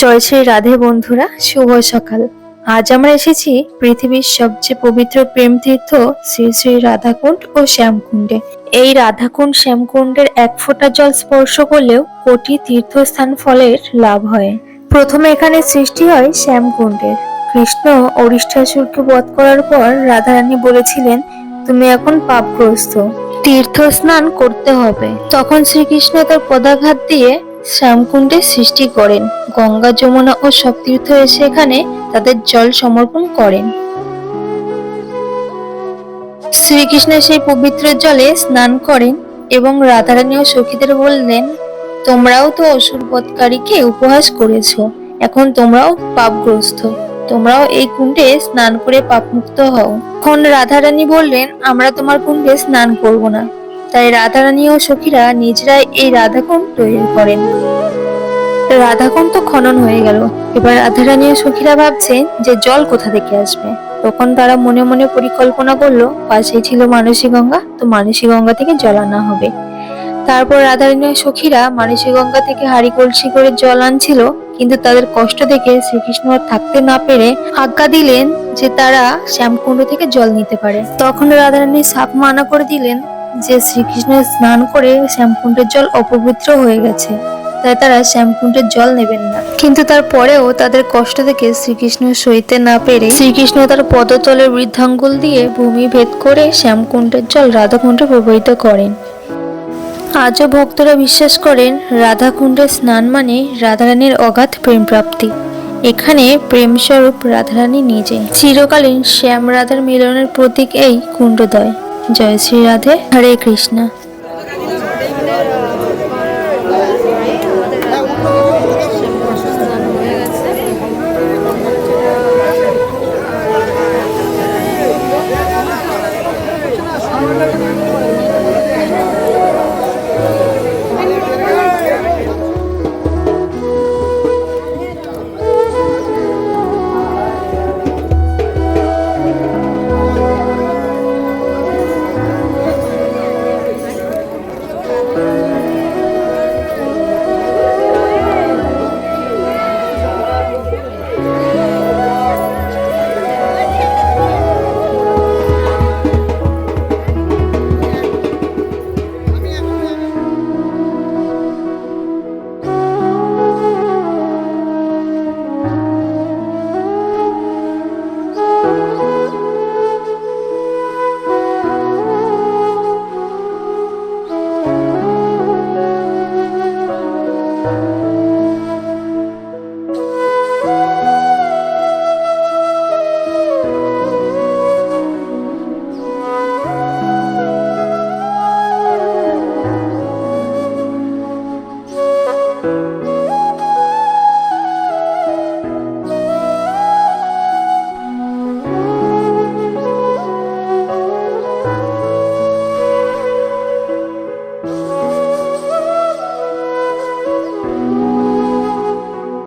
জয় শ্রী রাধে বন্ধুরা, শুভ সকাল। আজ আমরা এসেছি পৃথিবীর সবচেয়ে পবিত্র প্রেম তীর্থ শ্রী শ্রী রাধাকুণ্ড ও শ্যামকুণ্ডে। এই রাধাকুণ্ড শ্যামকুণ্ডের এক ফোঁটা জল স্পর্শ করলেও কোটি তীর্থস্থান ফলের লাভ হয়। প্রথমে এখানে সৃষ্টি হয় শ্যামকুণ্ডের। কৃষ্ণ অরিষ্ঠাসুরকে বধ করার পর রাধারানী বলেছিলেন, তুমি এখন পাপগ্রস্ত। তীর্থ স্নান করতে হবে। তখন শ্রীকৃষ্ণ তার পদাঘাত দিয়ে শ্যামকুণ্ডের সৃষ্টি করেন। গঙ্গা, যমুনা ও সব তীর্থ এসে এখানে তাদের জল সমর্পণ করেন। শ্রীকৃষ্ণ সেই পবিত্র জলে স্নান করেন এবং রাধারানী ও সখীদের বললেন, তোমরাও তো অসুর বধকারীকে উপহাস করেছ। এখন তোমরাও পাপগ্রস্ত। তোমরাও এই কুণ্ডে স্নান করে পাপমুক্ত হও। এখন রাধারানী বললেন, আমরা তোমার কুণ্ডে স্নান করব না। তাই রাধারানী ও সখীরা নিজেরাই এই রাধাকুণ্ড তৈরি করেন। রাধাকুণ্ড তো খনন হয়ে গেল। এবার রাধারানী ও সখীরা ভাবছেন যে জল কোথা থেকে আসবে। তখন তারা মনে মনে পরিকল্পনা করল, পাশেই ছিল মানসী গঙ্গা, তো মানসী গঙ্গা থেকে জল আনা হবে। তারপর রাধারানী সখীরা মানসী গঙ্গা থেকে হাড়ি কলসি করে জল আনছিল, কিন্তু তাদের কষ্ট দেখে শ্রীকৃষ্ণ আর থাকতে না পেরে আজ্ঞা দিলেন যে তারা শ্যামকুণ্ড থেকে জল নিতে পারে। তখন রাধারানী সাপ মানা করে দিলেন যে শ্রীকৃষ্ণ স্নান করে শ্যামকুণ্ডের জল অপবিত্র হয়ে গেছে, তাই তারা শ্যামকুণ্ডের জল নেবেন না। কিন্তু তারপরেও তাদের কষ্ট দেখে শ্রীকৃষ্ণ সইতে না পেরে শ্রীকৃষ্ণ তার পদতলের বৃদ্ধাঙ্গুল দিয়ে ভূমি ভেদ করে শ্যামকুণ্ডের জল রাধাকুণ্ডে প্রবাহিত করেন। আজও ভক্তরা বিশ্বাস করেন রাধাকুণ্ডে স্নান মানে রাধারানীর অগাধ প্রেম প্রাপ্তি এখানে প্রেমস্বরূপ রাধারানী নিজে। চিরকালীন শ্যাম রাধার মিলনের প্রতীক এই কুণ্ডদয়। জয় শ্রী রাধে হরে কৃষ্ণা।